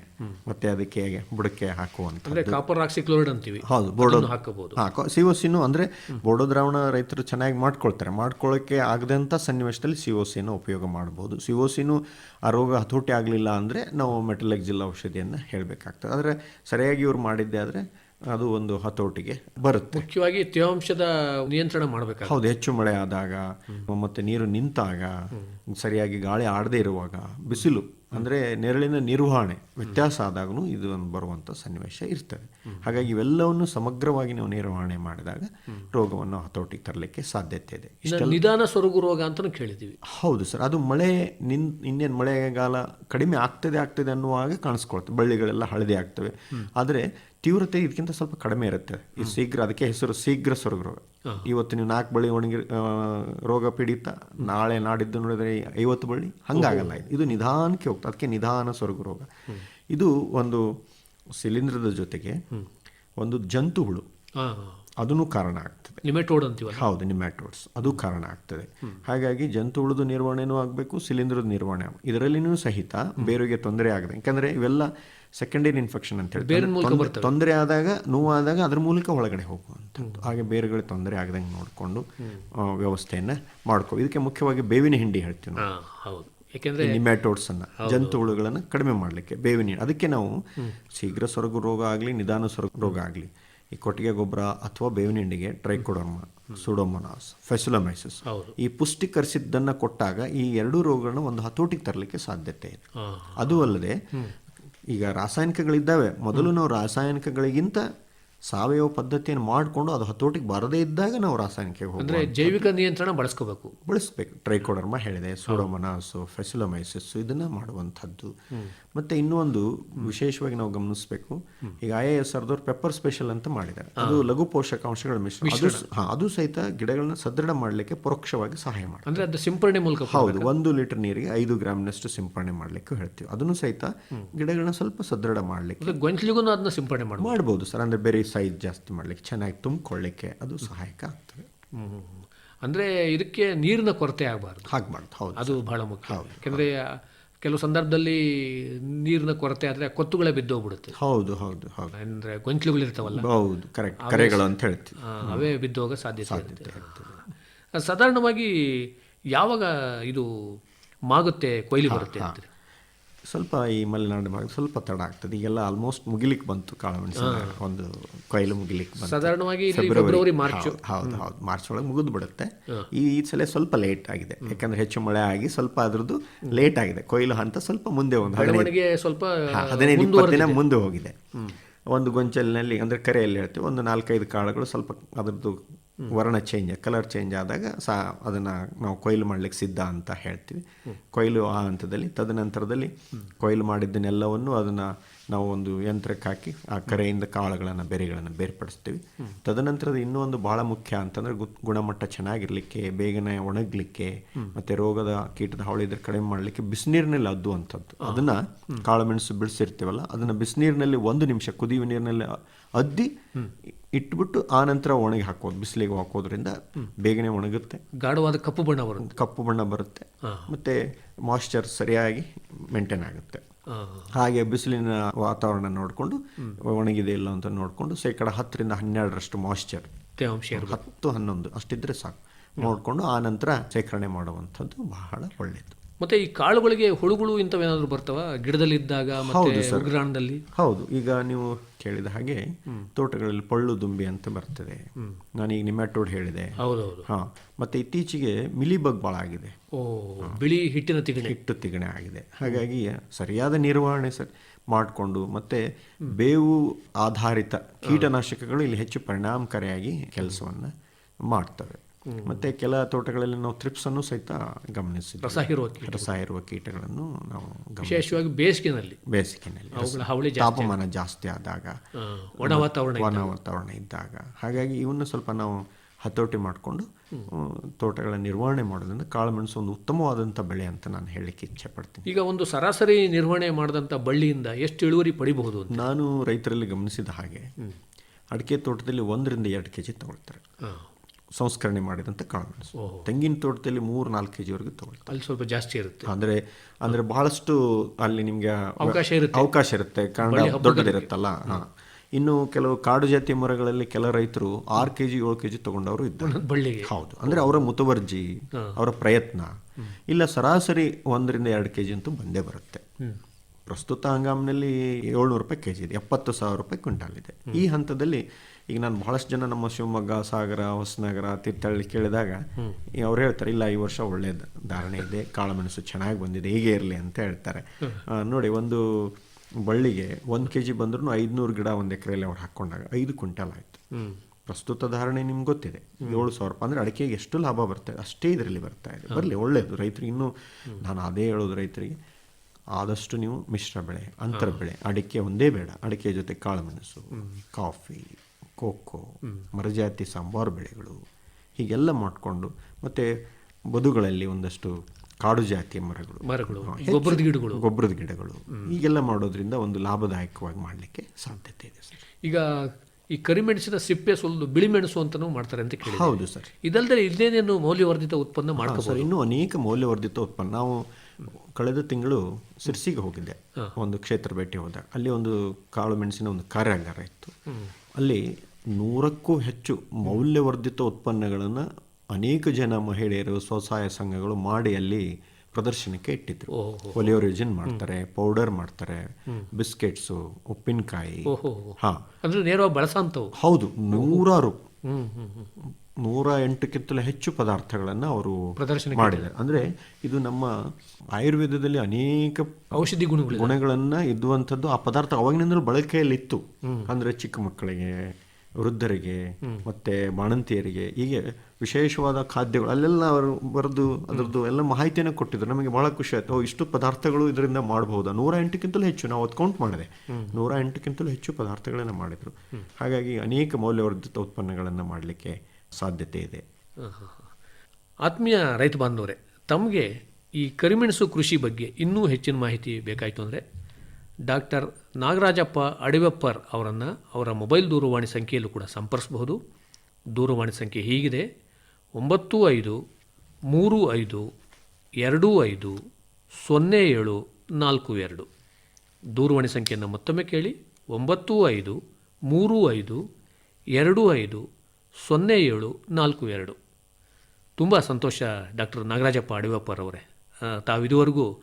ಮತ್ತೆ ಅದಕ್ಕೆ ಬುಡಕ್ಕೆ ಹಾಕುವಂತ ಕಾಪರ್ ಆಕ್ಸಿಕ್ಲೋರೈಡ್ ಅಂತೀವಿ. ಹೌದು ಬೋರ್ಡೋ ಹಾಕಬಹುದು. ಹಾಕೋ ಸಿ ಒ ಸಿನು ಅಂದರೆ ಬೋಡೋ ದ್ರಾವಣ ರೈತರು ಚೆನ್ನಾಗಿ ಮಾಡ್ಕೊಳ್ತಾರೆ. ಮಾಡ್ಕೊಳ್ಳೋಕ್ಕೆ ಆಗದಂತ ಸನ್ನಿವೇಶದಲ್ಲಿ ಸಿ ಒ ಸಿನ ಉಪಯೋಗ ಮಾಡ್ಬೋದು. ಸಿ ಒ ಸಿನು ಆ ರೋಗ ಹತೋಟಿ ಆಗಲಿಲ್ಲ ಅಂದ್ರೆ ನಾವು ಮೆಟಲೆಕ್ಸಿಲ್ ಔಷಧಿಯನ್ನು ಹೇಳಬೇಕಾಗ್ತದೆ. ಆದ್ರೆ ಸರಿಯಾಗಿ ಇವ್ರು ಮಾಡಿದ್ದೆ ಆದ್ರೆ ಅದು ಒಂದು ಹತೋಟಿಗೆ ಬರುತ್ತೆ. ಮುಖ್ಯವಾಗಿ ತೇವಾಂಶದ ನಿಯಂತ್ರಣ ಮಾಡಬೇಕು ಹೌದು ಹೆಚ್ಚು ಮಳೆ ಆದಾಗ ಮತ್ತೆ ನೀರು ನಿಂತಾಗ ಸರಿಯಾಗಿ ಗಾಳಿ ಆಡದೇ ಇರುವಾಗ ಬಿಸಿಲು ಅಂದರೆ ನೆರಳಿನ ನಿರ್ವಹಣೆ ವ್ಯತ್ಯಾಸ ಆದಾಗಲೂ ಇದು ಒಂದು ಬರುವಂಥ ಸನ್ನಿವೇಶ ಇರ್ತದೆ. ಹಾಗಾಗಿ ಇವೆಲ್ಲವನ್ನು ಸಮಗ್ರವಾಗಿ ನಾವು ನಿರ್ವಹಣೆ ಮಾಡಿದಾಗ ರೋಗವನ್ನು ಹತೋಟಿಗೆ ತರಲಿಕ್ಕೆ ಸಾಧ್ಯತೆ ಇದೆ. ನಿಧಾನ ಸೊರಗು ರೋಗ ಅಂತಾನೂ ಕೇಳಿದ್ದೀವಿ. ಹೌದು ಸರ್. ಅದು ಮಳೆ ನಿನ್ ಇನ್ನೇನು ಮಳೆಗಾಲ ಕಡಿಮೆ ಆಗ್ತದೆ ಆಗ್ತದೆ ಅನ್ನುವಾಗ ಕಾಣಿಸ್ಕೊಳ್ತದೆ. ಬಳ್ಳಿಗಳೆಲ್ಲ ಹಳದಿ ಆಗ್ತವೆ. ಆದರೆ ತೀವ್ರತೆ ಇದಕ್ಕಿಂತ ಸ್ವಲ್ಪ ಕಡಿಮೆ ಇರುತ್ತೆ. ಈ ಶೀಘ್ರ ಅದಕ್ಕೆ ಹೆಸರು ಶೀಘ್ರ ಸೊರಗು ರೋಗ. ಇವತ್ತು ನೀವು ನಾಲ್ಕು ಬಳ್ಳಿ ಒಣಗಿ ರೋಗ ಪೀಡಿತ ನಾಳೆ ನಾಡಿದ್ದು ನೋಡಿದ್ರೆ ಐವತ್ತು ಬಳ್ಳಿ ಹಂಗಾಗಲ್ಲ. ಇದು ಇದು ನಿಧಾನಕ್ಕೆ ಹೋಗ್ತದೆ ಅದಕ್ಕೆ ನಿಧಾನ ಸ್ವರ್ಗ ರೋಗ. ಇದು ಒಂದು ಶಿಲೀಂಧ್ರದ ಜೊತೆಗೆ ಒಂದು ಜಂತು ಹುಳು ಅದನ್ನು ಕಾರಣ ಆಗ್ತದೆ. ನಿಮೆಟೋಡ್ ಅಂತೀವಲ್ಲ? ಹೌದು ನಿಮ್ಯಾಟೋಡ್ಸ್ ಅದು ಕಾರಣ ಆಗ್ತದೆ. ಹಾಗಾಗಿ ಜಂತು ಹುಳದ ನಿರ್ವಹಣೆನೂ ಆಗಬೇಕು ಸಿಲಿಂಡ್ರದ ನಿರ್ವಹಣೆ. ಇದರಲ್ಲಿನೂ ಸಹಿತ ಬೇರೆಗೆ ತೊಂದರೆ ಆಗದೆ ಯಾಕಂದ್ರೆ ಇವೆಲ್ಲ ಸೆಕೆಂಡರಿ ಇನ್ಫೆಕ್ಷನ್ ಅಂತ ಹೇಳಿ ತೊಂದ್ರೆ- ಆದಾಗ ನೋವಾದಾಗ ಅದ್ರ ಮೂಲಕ ಒಳಗಡೆ ಹೋಗುವಂಥದ್ದು. ಹಾಗೆ ಬೇರುಗಳಿಗೆ ತೊಂದರೆ ಆಗದಂಗೆ ನೋಡಿಕೊಂಡು ವ್ಯವಸ್ಥೆಯನ್ನು ಮಾಡ್ಕೋ ಇದಕ್ಕೆ ಮುಖ್ಯವಾಗಿ ಬೇವಿನ ಹಿಂಡಿ ಹೇಳ್ತೀವಿ ನಾವು. ಯಾಕೆಂದ್ರೆ ನಿಮ್ಯಾಟೋಡ್ಸ್ ಅನ್ನ ಜಂತು ಹುಳುಗಳನ್ನು ಕಡಿಮೆ ಮಾಡಲಿಕ್ಕೆ ಬೇವಿನ ಹಿಂಡಿ. ಅದಕ್ಕೆ ನಾವು ಶೀಘ್ರ ಸೊರಗು ರೋಗ ಆಗಲಿ ನಿಧಾನ ಸೊರಗು ರೋಗ ಆಗಲಿ ಈ ಕೊಟ್ಟಿಗೆ ಗೊಬ್ಬರ ಅಥವಾ ಬೇವಿನ ಹಿಂಡಿಗೆ ಟ್ರೈಕೋಡರ್ಮ ಸುಡೋಮೊನಾಸ್ ಫೆಸುಲಮೈಸಿಸ್. ಈ ಪುಷ್ಟೀಕರಿಸಿದ್ದನ್ನು ಕೊಟ್ಟಾಗ ಈ ಎರಡೂ ರೋಗಗಳನ್ನು ಒಂದು ಹತೋಟಿಗೆ ತರಲಿಕ್ಕೆ ಸಾಧ್ಯತೆ ಇದೆ. ಅದು ಅಲ್ಲದೆ ಈಗ ರಾಸಾಯನಿಕಗಳಿದ್ದಾವೆ. ಮೊದಲು ನಾವು ರಾಸಾಯನಿಕಗಳಿಗಿಂತ ಸಾವಯವ ಪದ್ಧತಿಯನ್ನು ಮಾಡಿಕೊಂಡು ಅದು ಹತೋಟಿಗೆ ಬರದೇ ಇದ್ದಾಗ ನಾವು ರಾಸಾಯನಿಕ ಅಂದ್ರೆ ಜೈವಿಕ ನಿಯಂತ್ರಣ ಬಳಸ್ಕೋಬೇಕು. ಬಳಸಬೇಕು. ಟ್ರೈಕೋಡರ್ಮ ಹೇಳಿದೆ ಸೋಡೋಮನಾಸು ಫೆಸಿಲೊಮೈಸಿಸ್ಸು ಇದನ್ನ ಮಾಡುವಂಥದ್ದು. ಮತ್ತೆ ಇನ್ನೂ ಒಂದು ವಿಶೇಷವಾಗಿ ನಾವು ಗಮನಿಸಬೇಕು ಈಗ ಐ ಎ ಎಸ್ ಆರ್ದವ್ರು ಪೆಪ್ಪರ್ ಸ್ಪೆಷಲ್ ಅಂತ ಮಾಡಿದ್ದಾರೆ. ಅದು ಲಘು ಪೋಷಕಾಂಶಗಳ ಮಿಶ್ರ ಅದು ಹಾ, ಅದು ಸಹಿತ ಗಿಡಗಳನ್ನ ಸದೃಢ ಮಾಡಲಿಕ್ಕೆ ಪರೋಕ್ಷವಾಗಿ ಸಹಾಯ ಮಾಡಿ ಅಂದ್ರೆ ಅದು ಸಿಂಪರಣೆ ಮೂಲಕ ಹೌದು ಒಂದು ಲೀಟರ್ ನೀರಿಗೆ ಐದು ಗ್ರಾಮ್ನಷ್ಟು ಸಿಂಪರಣೆ ಮಾಡಲಿಕ್ಕೆ ಹೇಳ್ತೀವಿ. ಅದನ್ನು ಸಹಿತ ಗಿಡಗಳನ್ನ ಸ್ವಲ್ಪ ಸದೃಢ ಮಾಡಲಿಕ್ಕೆ ಗೊಂಚಲಿಗೂ ಅದನ್ನ ಸಿಂಪರಣೆ ಮಾಡಬಹುದು ಮಾಡ್ಬೋದು ಸರ್. ಅಂದ್ರೆ ಬೇರೆ ಸೈಜ್ ಜಾಸ್ತಿ ಮಾಡಲಿಕ್ಕೆ ಚೆನ್ನಾಗಿ ತುಂಬಿಕೊಳ್ಳಿಕ್ಕೆ ಅದು ಸಹಾಯಕ ಆಗ್ತದೆ. ಅಂದ್ರೆ ಇದಕ್ಕೆ ನೀರಿನ ಕೊರತೆ ಆಗಬಾರ್ದು. ಹಾಗೆ ಹೌದು ಅದು ಬಹಳ ಮುಖ್ಯ. ಯಾಕೆಂದರೆ ಕೆಲವು ಸಂದರ್ಭದಲ್ಲಿ ನೀರಿನ ಕೊರತೆ ಆದ್ರೆ ಕೊತ್ತುಗಳೇ ಬಿದ್ದೋಗ್ಬಿಡುತ್ತೆ. ಹೌದು ಹೌದು ಹೌದು. ಅಂದ್ರೆ ಗೊಂಚಲುಗಳು ಇರ್ತಾವಲ್ಲ? ಹೌದು ಕರೆಕ್ಟ್. ಕರೆಗಳು ಅಂತ ಹೇಳ್ತೀವಿ. ಅವೇ ಬಿದ್ದೋಗ ಸಾಧ್ಯತೆ ಇರುತ್ತೆ. ಆ, ಸಾಧಾರಣವಾಗಿ ಯಾವಾಗ ಇದು ಮಾಗುತ್ತೆ ಕೊಯ್ಲಿ ಬರುತ್ತೆ ಅಂತೀರಿ? ಸ್ವಲ್ಪ ಈ ಮಲೆನಾಡು ಭಾಗ ಸ್ವಲ್ಪ ತಡ ಆಗ್ತದೆ. ಈಗೆಲ್ಲ ಆಲ್ಮೋಸ್ಟ್ ಮುಗಿಲಿಕ್ಕೆ ಬಂತು ಕಾಳುಮೆಣಸಿನ ಒಂದು ಕೊಯ್ಲು ಮುಗಿಲಿಕ್ಕೆ ಬಂತು. ಸಾಧಾರಣವಾಗಿ ಫೆಬ್ರವರಿ ಮಾರ್ಚ್ ಹೌದು, ಹೌದು ಮಾರ್ಚ್ ಒಳಗೆ ಮುಗಿದು ಬಿಡುತ್ತೆ. ಈ ಈ ಸಲ ಸ್ವಲ್ಪ ಲೇಟ್ ಆಗಿದೆ. ಯಾಕಂದ್ರೆ ಹೆಚ್ಚು ಮಳೆ ಆಗಿ ಸ್ವಲ್ಪ ಅದ್ರದ್ದು ಲೇಟ್ ಆಗಿದೆ. ಕೊಯ್ಲು ಹಂತ ಸ್ವಲ್ಪ ಮುಂದೆ ಒಂದು ಸ್ವಲ್ಪ ಹದಿನೈದು ಇಪ್ಪತ್ತು ದಿನ ಮುಂದೆ ಹೋಗಿದೆ. ಒಂದು ಗೊಂಚಲಿನಲ್ಲಿ ಅಂದ್ರೆ ಕರೆಯಲ್ಲಿ ಹೇಳ್ತೀವಿ. ಒಂದು ನಾಲ್ಕೈದು ಕಾಳುಗಳು ಸ್ವಲ್ಪ ಅದರದ್ದು ವರ್ಣ ಚೇಂಜ್ ಕಲರ್ ಚೇಂಜ್ ಆದಾಗ ಸಾ ಅದನ್ನು ನಾವು ಕೊಯ್ಲು ಮಾಡ್ಲಿಕ್ಕೆ ಸಿದ್ಧ ಅಂತ ಹೇಳ್ತೀವಿ. ಕೊಯ್ಲು ಆ ಹಂತದಲ್ಲಿ, ತದನಂತರದಲ್ಲಿ ಕೊಯ್ಲು ಮಾಡಿದ್ದನ್ನೆಲ್ಲವನ್ನು ಅದನ್ನ ನಾವು ಒಂದು ಯಂತ್ರಕ್ಕೆ ಹಾಕಿ ಆ ಕರೆಯಿಂದ ಕಾಳುಗಳನ್ನು ಬೆರೆಗಳನ್ನು ಬೇರ್ಪಡಿಸ್ತೀವಿ. ತದನಂತರದ ಇನ್ನೂ ಒಂದು ಬಹಳ ಮುಖ್ಯ ಅಂತಂದ್ರೆ ಗುಣಮಟ್ಟ ಚೆನ್ನಾಗಿರ್ಲಿಕ್ಕೆ ಬೇಗನೆ ಒಣಗಲಿಕ್ಕೆ ಮತ್ತೆ ರೋಗದ ಕೀಟದ ಹಾವಳಿ ಇದ್ರೆ ಕಡಿಮೆ ಮಾಡಲಿಕ್ಕೆ ಬಿಸಿನೀರಿನಲ್ಲಿ ಅದ್ದುವಂಥದ್ದು ಅದನ್ನ ಕಾಳುಮೆಣಸು ಬಿಡಿಸಿರ್ತೀವಲ್ಲ ಅದನ್ನ ಬಿಸಿನೀರಿನಲ್ಲಿ ಒಂದು ನಿಮಿಷ ಕುದಿಯುವ ನೀರಿನಲ್ಲಿ ಅದ್ದಿ ಇಟ್ಬಿಟ್ಟು ಆ ನಂತರ ಒಣಗಿ ಹಾಕೋದು ಬಿಸಿಲಿಗೆ ಹಾಕೋದ್ರಿಂದ ಬೇಗನೆ ಒಣಗುತ್ತೆ. ಗಾಢವಾದ ಕಪ್ಪು ಬಣ್ಣ ಬರುತ್ತೆ. ಕಪ್ಪು ಬಣ್ಣ ಬರುತ್ತೆ. ಮತ್ತೆ ಮಾಯ್ಶ್ಚರ್ ಸರಿಯಾಗಿ ಮೇಂಟೈನ್ ಆಗುತ್ತೆ. ಹಾಗೆ ಬಿಸಿಲಿನ ವಾತಾವರಣ ನೋಡಿಕೊಂಡು ಒಣಗಿದೆ ಇಲ್ಲ ಅಂತ ನೋಡಿಕೊಂಡು ಶೇಕಡ ಹತ್ತರಿಂದ ಹನ್ನೆರಡರಷ್ಟು ಮಾಯಿಶ್ಚರ್ ತೇವಾಂಶ. ಹತ್ತು ಹನ್ನೊಂದು ಅಷ್ಟಿದ್ರೆ ಸಾಕು. ನೋಡಿಕೊಂಡು ಆ ನಂತರ ಶೇಖರಣೆ ಮಾಡುವಂಥದ್ದು ಬಹಳ ಒಳ್ಳೆಯದು ಮತ್ತೆ ಈ ಕಾಳುಗಳಿಗೆ ಹುಳುಗಳು ಇಂಥವೇನಾದ್ರು ಬರ್ತವ? ಗಿಡದಲ್ಲಿ ಇದ್ದಾಗ ಮತ್ತೆ ಉಗ್ರಾಣದಲ್ಲಿ? ಹೌದು. ಈಗ ನೀವು ಕೇಳಿದ ಹಾಗೆ ತೋಟಗಳಲ್ಲಿ ಪಳ್ಳು ದುಂಬಿ ಅಂತ ಬರ್ತದೆ. ನಾನೀಗ ನಿಮ್ಯಾಟೋಡ್ ಹೇಳಿದೆ. ಹೌದೌದು. ಹಾ. ಮತ್ತೆ ಇತ್ತೀಚೆಗೆ ಮಿಲಿಬಗ್ ಭಾಳ ಆಗಿದೆ. ಓ ಬಿಳಿ ಹಿಟ್ಟಿನ ತಿಗಣೆ. ಹಿಟ್ಟು ತಿಗಣೆ ಆಗಿದೆ. ಹಾಗಾಗಿ ಸರಿಯಾದ ನಿರ್ವಹಣೆ ಸರ್ ಮಾಡಿಕೊಂಡು ಮತ್ತೆ ಬೇವು ಆಧಾರಿತ ಕೀಟನಾಶಕಗಳು ಇಲ್ಲಿ ಹೆಚ್ಚು ಪರಿಣಾಮಕಾರಿಯಾಗಿ ಕೆಲಸವನ್ನು ಮಾಡ್ತವೆ. ಮತ್ತೆ ಕೆಲ ತೋಟಗಳಲ್ಲಿ ನಾವು ಥ್ರಿಪ್ಸ್ ಅನ್ನು ಸಹಿತ ಗಮನಿಸಿದ್ವಿ ರಸ ಹೀರುವ ಕೀಟ. ರಸ ಇರುವ ಕೀಟಗಳನ್ನು ನಾವು ಗಮನಿಸಿ ವಿಶೇಷವಾಗಿ ಬೇಸಿಗೆನಲ್ಲಿ. ಬೇಸಿಗೆನಲ್ಲಿ. ಅವುಗಳ ಹಾವಳಿ ಜಾಸ್ತಿ ತಾಪಮಾನ ಜಾಸ್ತಿ ಆದಾಗ ಒಣ ವಾತಾವರಣ ಒಣ ವಾತಾವರಣ ಇದ್ದಾಗ. ಹಾಗಾಗಿ ಇವನ್ನ ಸ್ವಲ್ಪ ನಾವು ಹತೋಟಿ ಮಾಡಿಕೊಂಡು ತೋಟಗಳ ನಿರ್ವಹಣೆ ಮಾಡೋದ್ರಿಂದ ಕಾಳುಮೆಣಸು ಒಂದು ಉತ್ತಮವಾದಂಥ ಬೆಳೆ ಅಂತ ನಾನು ಹೇಳಲಿಕ್ಕೆ ಇಚ್ಛೆ ಪಡ್ತೀನಿ ಈಗ ಒಂದು ಸರಾಸರಿ ನಿರ್ವಹಣೆ ಮಾಡಿದಂಥ ಬಳ್ಳಿಯಿಂದ ಎಷ್ಟು ಇಳುವರಿ ಪಡಿಬಹುದು ಅಂತ? ನಾನು ರೈತರಲ್ಲಿ ಗಮನಿಸಿದ ಹಾಗೆ ಅಡಿಕೆ ತೋಟದಲ್ಲಿ ಒಂದರಿಂದ ಎರಡು ಕೆ ಜಿ ತಗೊಳ್ತಾರೆ ಸಂಸ್ಕರಣೆ ಮಾಡಿದಂಥ ಕಾಳುಮೆಣಸು ತೆಂಗಿನ ತೋಟದಲ್ಲಿ ಮೂರು ನಾಲ್ಕು ಕೆ ಜಿವರೆಗೆ ತಗೊಳ್ತಾರೆ. ಅಲ್ಲಿ ಸ್ವಲ್ಪ ಜಾಸ್ತಿ ಇರುತ್ತೆ. ಅಂದ್ರೆ ಅಂದ್ರೆ ಬಹಳಷ್ಟು ಅಲ್ಲಿ ನಿಮ್ಗೆ ಅವಕಾಶ ಇರುತ್ತೆ. ಅವಕಾಶ ಇರುತ್ತೆ. ಕಾರಣ ದೊಡ್ಡದಿರುತ್ತಲ್ಲ. ಹಾಂ. ಇನ್ನು ಕೆಲವು ಕಾಡು ಜಾತಿ ಮರಗಳಲ್ಲಿ ಕೆಲ ರೈತರು ಆರು ಕೆಜಿ ಏಳು ಕೆಜಿ ತಗೊಂಡವರು ಇದ್ದಾರೆ. ಬಳ್ಳಿಗೆ. ಹೌದು. ಅಂದ್ರೆ ಅವರ ಮುತುವರ್ಜಿ ಅವರ ಪ್ರಯತ್ನ. ಇಲ್ಲ ಸರಾಸರಿ ಒಂದರಿಂದ ಎರಡು ಕೆಜಿ ಅಂತೂ ಬಂದೇ ಬರುತ್ತೆ. ಪ್ರಸ್ತುತ ಹಂಗಾಮಿನಲ್ಲಿ ಏಳ್ನೂರು ರೂಪಾಯಿ ಕೆ ಜಿ ಇದೆ. ಎಪ್ಪತ್ತು ಸಾವಿರ ರೂಪಾಯಿ ಕ್ವಿಂಟಾಲ್ ಇದೆ. ಈ ಹಂತದಲ್ಲಿ ಈಗ ನಾನು ಬಹಳಷ್ಟು ಜನ ನಮ್ಮ ಶಿವಮೊಗ್ಗ ಸಾಗರ ಹೊಸನಗರ ತೀರ್ಥಹಳ್ಳಿ ಕೇಳಿದಾಗ ಅವ್ರು ಹೇಳ್ತಾರೆ ಇಲ್ಲ ಈ ವರ್ಷ ಒಳ್ಳೆ ಧಾರಣೆ ಇದೆ ಕಾಳುಮೆಣಸು ಚೆನ್ನಾಗಿ ಬಂದಿದೆ ಹೀಗೆ ಇರಲಿ ಅಂತ ಹೇಳ್ತಾರೆ. ನೋಡಿ ಒಂದು ಬಳ್ಳಿಗೆ ಒಂದು ಕೆ ಜಿ ಬಂದ್ರೂ ಐದುನೂರು ಗಿಡ ಒಂದು ಎಕರೆಯಲ್ಲಿ ಅವ್ರು ಹಾಕ್ಕೊಂಡಾಗ ಐದು ಕ್ವಿಂಟಲ್ ಆಯಿತು. ಪ್ರಸ್ತುತ ಧಾರಣೆ ನಿಮ್ಗೆ ಗೊತ್ತಿದೆ. ಏಳು ಸಾವಿರ ರೂಪಾಯಿ ಅಂದರೆ ಅಡಿಕೆಗೆ ಎಷ್ಟು ಲಾಭ ಬರ್ತದೆ ಅಷ್ಟೇ ಇದರಲ್ಲಿ ಬರ್ತಾ ಇದೆ. ಬರಲಿ ಒಳ್ಳೆಯದು ರೈತರಿಗೆ ಇನ್ನೂ ನಾನು ಅದೇ ಹೇಳೋದು ರೈತರಿಗೆ ಆದಷ್ಟು ನೀವು ಮಿಶ್ರ ಬೆಳೆ ಅಂತರ ಬೆಳೆ ಅಡಿಕೆ ಒಂದೇ ಬೇಡ. ಅಡಿಕೆ ಜೊತೆ ಕಾಳುಮೆಣಸು ಕಾಫಿ ಕೋಕೋ ಮರಜಾತಿ ಸಾಂಬಾರು ಬೆಳೆಗಳು ಹೀಗೆಲ್ಲ ಮಾಡಿಕೊಂಡು ಮತ್ತು ಬದುಗಳಲ್ಲಿ ಒಂದಷ್ಟು ಕಾಡು ಜಾತಿಯ ಮರಗಳು. ಮರಗಳು ಗೊಬ್ಬರದ ಗಿಡಗಳು. ಗೊಬ್ಬರದ ಗಿಡಗಳು. ಹೀಗೆಲ್ಲ ಮಾಡೋದ್ರಿಂದ ಒಂದು ಲಾಭದಾಯಕವಾಗಿ ಮಾಡಲಿಕ್ಕೆ ಸಾಧ್ಯತೆ ಇದೆ ಸರ್. ಈಗ ಈ ಕರಿಮೆಣಸಿನ ಸಿಪ್ಪೆ ಸುಲಿದು ಬಿಳಿ ಮೆಣಸು ಅಂತಲೂ ಮಾಡ್ತಾರೆ ಅಂತ ಕೇಳಿ ಹೌದು ಸರ್. ಇದಲ್ಲದೆ ಇಲ್ಲೇನೇನು ಮೌಲ್ಯವರ್ಧಿತ ಉತ್ಪನ್ನ ಮಾಡ್ತಾರೆ ಸರ್ ಇನ್ನೂ ಅನೇಕ ಮೌಲ್ಯವರ್ಧಿತ ಉತ್ಪನ್ನ. ನಾವು ಕಳೆದ ತಿಂಗಳು ಸಿರ್ಸಿಗೆ ಹೋಗಿದ್ದೆ. ಒಂದು ಕ್ಷೇತ್ರ ಭೇಟಿ ಹೋದಾಗ. ಅಲ್ಲಿ ಒಂದು ಕಾಳು ಮೆಣಸಿನ ಒಂದು ಕಾರ್ಯಾಗಾರ ಇತ್ತು. ಅಲ್ಲಿ ನೂರಕ್ಕೂ ಹೆಚ್ಚು ಮೌಲ್ಯವರ್ಧಿತ ಉತ್ಪನ್ನಗಳನ್ನು ಅನೇಕ ಜನ ಮಹಿಳೆಯರು ಸ್ವಸಹಾಯ ಸಂಘಗಳು ಮಾಡಿ ಅಲ್ಲಿ ಪ್ರದರ್ಶನಕ್ಕೆ ಇಟ್ಟಿದ್ರು. ಒಲಿಯೋರಿಜಿನ್ ಮಾಡ್ತಾರೆ ಪೌಡರ್ ಮಾಡ್ತಾರೆ ಬಿಸ್ಕೆಟ್ಸು ಉಪ್ಪಿನಕಾಯಿ. ಹಾ. ಹೌದು ನೂರಾರು. ನೂರ ಎಂಟಕ್ಕಿಂತಲೂ ಹೆಚ್ಚು ಪದಾರ್ಥಗಳನ್ನು ಅವರು ಪ್ರದರ್ಶನ ಮಾಡಿದ್ದಾರೆ. ಅಂದರೆ ಇದು ನಮ್ಮ ಆಯುರ್ವೇದದಲ್ಲಿ ಅನೇಕ ಔಷಧಿ ಗುಣಗಳು ಗುಣಗಳನ್ನ ಇದ್ದುವಂಥದ್ದು ಆ ಪದಾರ್ಥ ಅವಾಗಿನಿಂದಲೂ ಬಳಕೆಯಲ್ಲಿತ್ತು. ಅಂದ್ರೆ ಚಿಕ್ಕ ಮಕ್ಕಳಿಗೆ ವೃದ್ಧರಿಗೆ ಮತ್ತೆ ಬಾಣಂತಿಯರಿಗೆ ಹೀಗೆ ವಿಶೇಷವಾದ ಖಾದ್ಯಗಳು ಅಲ್ಲೆಲ್ಲ ಅವರು ಬರೆದು ಅದರದ್ದು ಎಲ್ಲ ಮಾಹಿತಿಯನ್ನು ಕೊಟ್ಟಿದ್ರು. ನಮಗೆ ಬಹಳ ಖುಷಿ ಆಯ್ತು. ಇಷ್ಟು ಪದಾರ್ಥಗಳು ಇದರಿಂದ ಮಾಡಬಹುದಾ ನೂರ ಎಂಟಕ್ಕಿಂತಲೂ ಹೆಚ್ಚು ನಾವು ಅದು ಕೌಂಟ್ ಮಾಡಿದೆ. ನೂರ ಎಂಟಕ್ಕಿಂತಲೂ ಹೆಚ್ಚು ಪದಾರ್ಥಗಳನ್ನು ಮಾಡಿದರು. ಹಾಗಾಗಿ ಅನೇಕ ಮೌಲ್ಯವರ್ಧಿತ ಉತ್ಪನ್ನಗಳನ್ನು ಮಾಡಲಿಕ್ಕೆ ಸಾಧ್ಯತೆ ಇದೆ. ಆತ್ಮೀಯ ರೈತ ಬಾಂಧವರೇ ತಮಗೆ ಈ ಕರಿಮೆಣಸು ಕೃಷಿ ಬಗ್ಗೆ ಇನ್ನೂ ಹೆಚ್ಚಿನ ಮಾಹಿತಿ ಬೇಕಾಯಿತು ಅಂದರೆ ಡಾಕ್ಟರ್ ನಾಗರಾಜಪ್ಪ ಅಡಿವೆಪ್ಪರ್ ಅವರನ್ನು ಅವರ ಮೊಬೈಲ್ ದೂರವಾಣಿ ಸಂಖ್ಯೆಯಲ್ಲೂ ಕೂಡ ಸಂಪರ್ಸಬಹುದು. ದೂರವಾಣಿ ಸಂಖ್ಯೆ ಹೀಗಿದೆ. ಒಂಬತ್ತು ಐದು ಮೂರು ಐದು ಎರಡು ಐದು ಸೊನ್ನೆ ಏಳು ನಾಲ್ಕು ಎರಡು. ದೂರವಾಣಿ ಸಂಖ್ಯೆಯನ್ನು ಮತ್ತೊಮ್ಮೆ ಕೇಳಿ. ಒಂಬತ್ತು ಐದು ಮೂರು ಐದು ಎರಡು ಐದು ಸೊನ್ನೆ ಏಳು ನಾಲ್ಕು ಎರಡು. ತುಂಬ ಸಂತೋಷ ಡಾಕ್ಟರ್ ನಾಗರಾಜಪ್ಪ ಅಡಿವಪ್ಪರವರೇ ತಾವಿದುವರೆಗೂ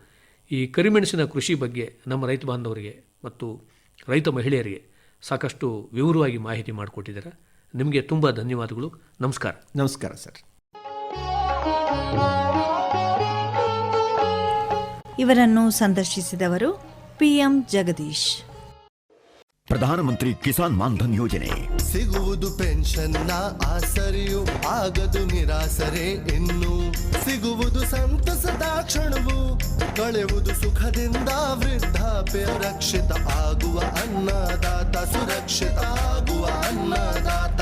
ಈ ಕರಿಮೆಣಸಿನ ಕೃಷಿ ಬಗ್ಗೆ ನಮ್ಮ ರೈತ ಬಾಂಧವರಿಗೆ ಮತ್ತು ರೈತ ಮಹಿಳೆಯರಿಗೆ ಸಾಕಷ್ಟು ವಿವರವಾಗಿ ಮಾಹಿತಿ ಮಾಡಿಕೊಟ್ಟಿದ್ದಾರೆ. ನಿಮಗೆ ತುಂಬ ಧನ್ಯವಾದಗಳು. ನಮಸ್ಕಾರ. ನಮಸ್ಕಾರ ಸರ್. ಇವರನ್ನು ಸಂದರ್ಶಿಸಿದವರು ಪಿಎಂ ಜಗದೀಶ್. ಪ್ರಧಾನಮಂತ್ರಿ ಕಿಸಾನ್ ಮಾನ್ಧನ್ ಯೋಜನೆ. ಸಿಗುವುದು ಪೆನ್ಷನ್ ಆಸರಿಯು ಆಗದು ನಿರಾಸರೆ ಇನ್ನು ಸಿಗುವುದು ಸಂತಸದ ಕ್ಷಣವು ಕಳೆಯುವುದು ಸುಖದಿಂದ ವೃದ್ಧಾಪ್ಯ ರಕ್ಷಿತ ಆಗುವ ಅನ್ನದಾತ ಸುರಕ್ಷಿತ ಆಗುವ ಅನ್ನದಾತ.